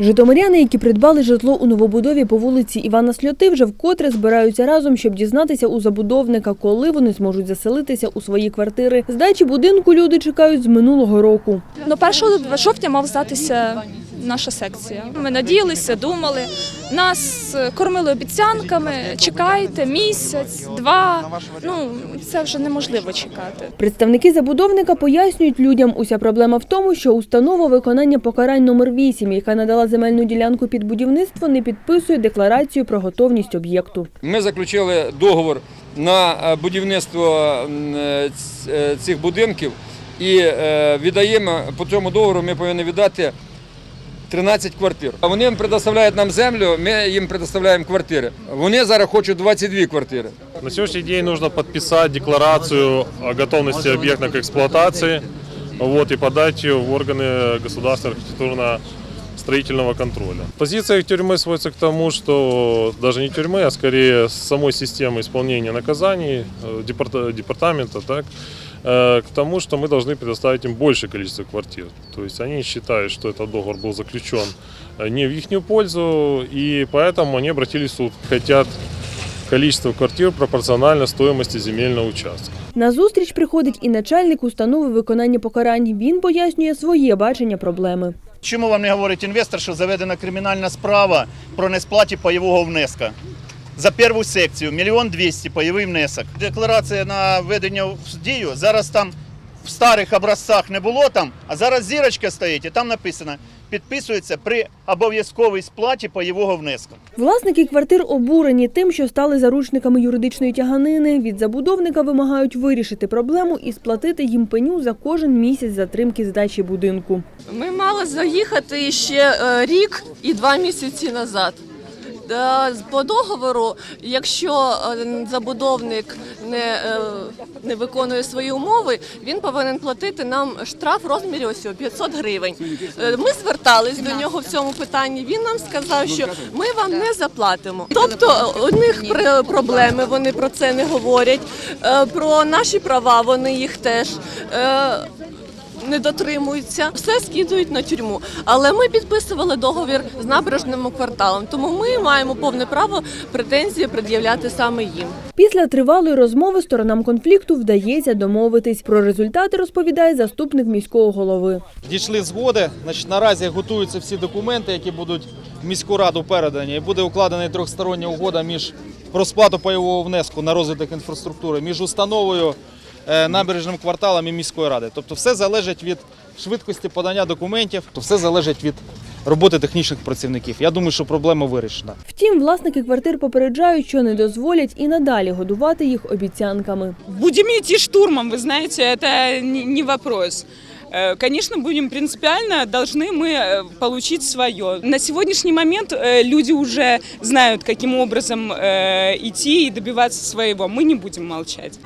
Житомиряни, які придбали житло у новобудові по вулиці Івана Сльоти, вже вкотре збираються разом, щоб дізнатися у забудовника, коли вони зможуть заселитися у свої квартири. Здачі будинку люди чекають з минулого року. Ну, 1 жовтня мав здатися наша секція. Ми надіялися, думали. Нас е, кормили обіцянками. Чекайте місяць, два. Ну це вже неможливо чекати. Представники забудовника пояснюють людям, уся проблема в тому, що установа виконання покарань номер 8, яка надала земельну ділянку під будівництво, не підписує декларацію про готовність об'єкту. Ми заключили договор на е, будівництво е, цих будинків і віддаємо по цьому договору. Ми повинні віддати 13 квартир. А вони предоставляють нам землю, ми їм предоставляємо квартири. Вони зараз хочуть 22 квартири. На сегодняшний день нужно подписать декларацию о готовности объекта к эксплуатации вот, и подать ее в органы государственного архитектурно-строительного контроля. Позиция тюрьмы сводится к тому, что даже не тюрьмы, а скорее самой системы исполнения наказаний э, департа- департамента, так, к тому, что мы должны предоставить им большее количество квартир. То есть они считают, что этот договор был заключен э, не в их пользу, и поэтому они обратились в суд. Хотят количество квартир пропорционально стоимости земельного участка. На зустріч приходить і начальник установи виконання покарань. Він пояснює своє бачення проблеми. Чому вам не говорить інвестор, що заведена кримінальна справа про несплаті пайового внеска? За першу секцію мільйон двісті пайовий внесок. Декларація на введення в дію. Зараз там в старих образцах не було там, а зараз зірочка стоїть і там написано підписується при обов'язковій сплаті пайового внеску. Власники квартир обурені тим, що стали заручниками юридичної тяганини. Від забудовника вимагають вирішити проблему і сплатити їм пеню за кожен місяць затримки здачі будинку. Ми мали заїхати ще е, рік і два місяці назад. Е, По договору, якщо е, забудовник не, е, не виконує свої умови, він повинен платити нам штраф в розмірі ось цього 500 гривень. Ми звертались до нього в цьому питанні. Він нам сказав, що ми вам не заплатимо. Тобто у них пр- проблеми, вони про це не говорять. Про наші права вони їх теж. Не дотримуються, все скидують на тюрму. Але ми підписували договір з набережним кварталом, тому ми маємо повне право претензії пред'являти саме їм. Після тривалої розмови сторонам конфлікту вдається домовитись. Про результати розповідає заступник міського голови. Дійшли згоди. Значить, наразі готуються всі документи, які будуть в міську раду передані. І буде укладена трьохстороння угода між про сплату пайового внеску на розвиток інфраструктури між установою, набережним кварталом і міської ради. Тобто, все залежить від швидкості подання документів, то все залежить від роботи технічних працівників. Я думаю, що проблема вирішена. Втім, власники квартир попереджають, що не дозволять і надалі годувати їх обіцянками. Будем идти штурмом, вы знаете, это не не вопрос. Э, Конечно, будем принципиально, должны мы э, получить свое. На сегодняшний момент э, люди уже знают, каким образом э, идти и добиваться своего. Мы не будем молчать.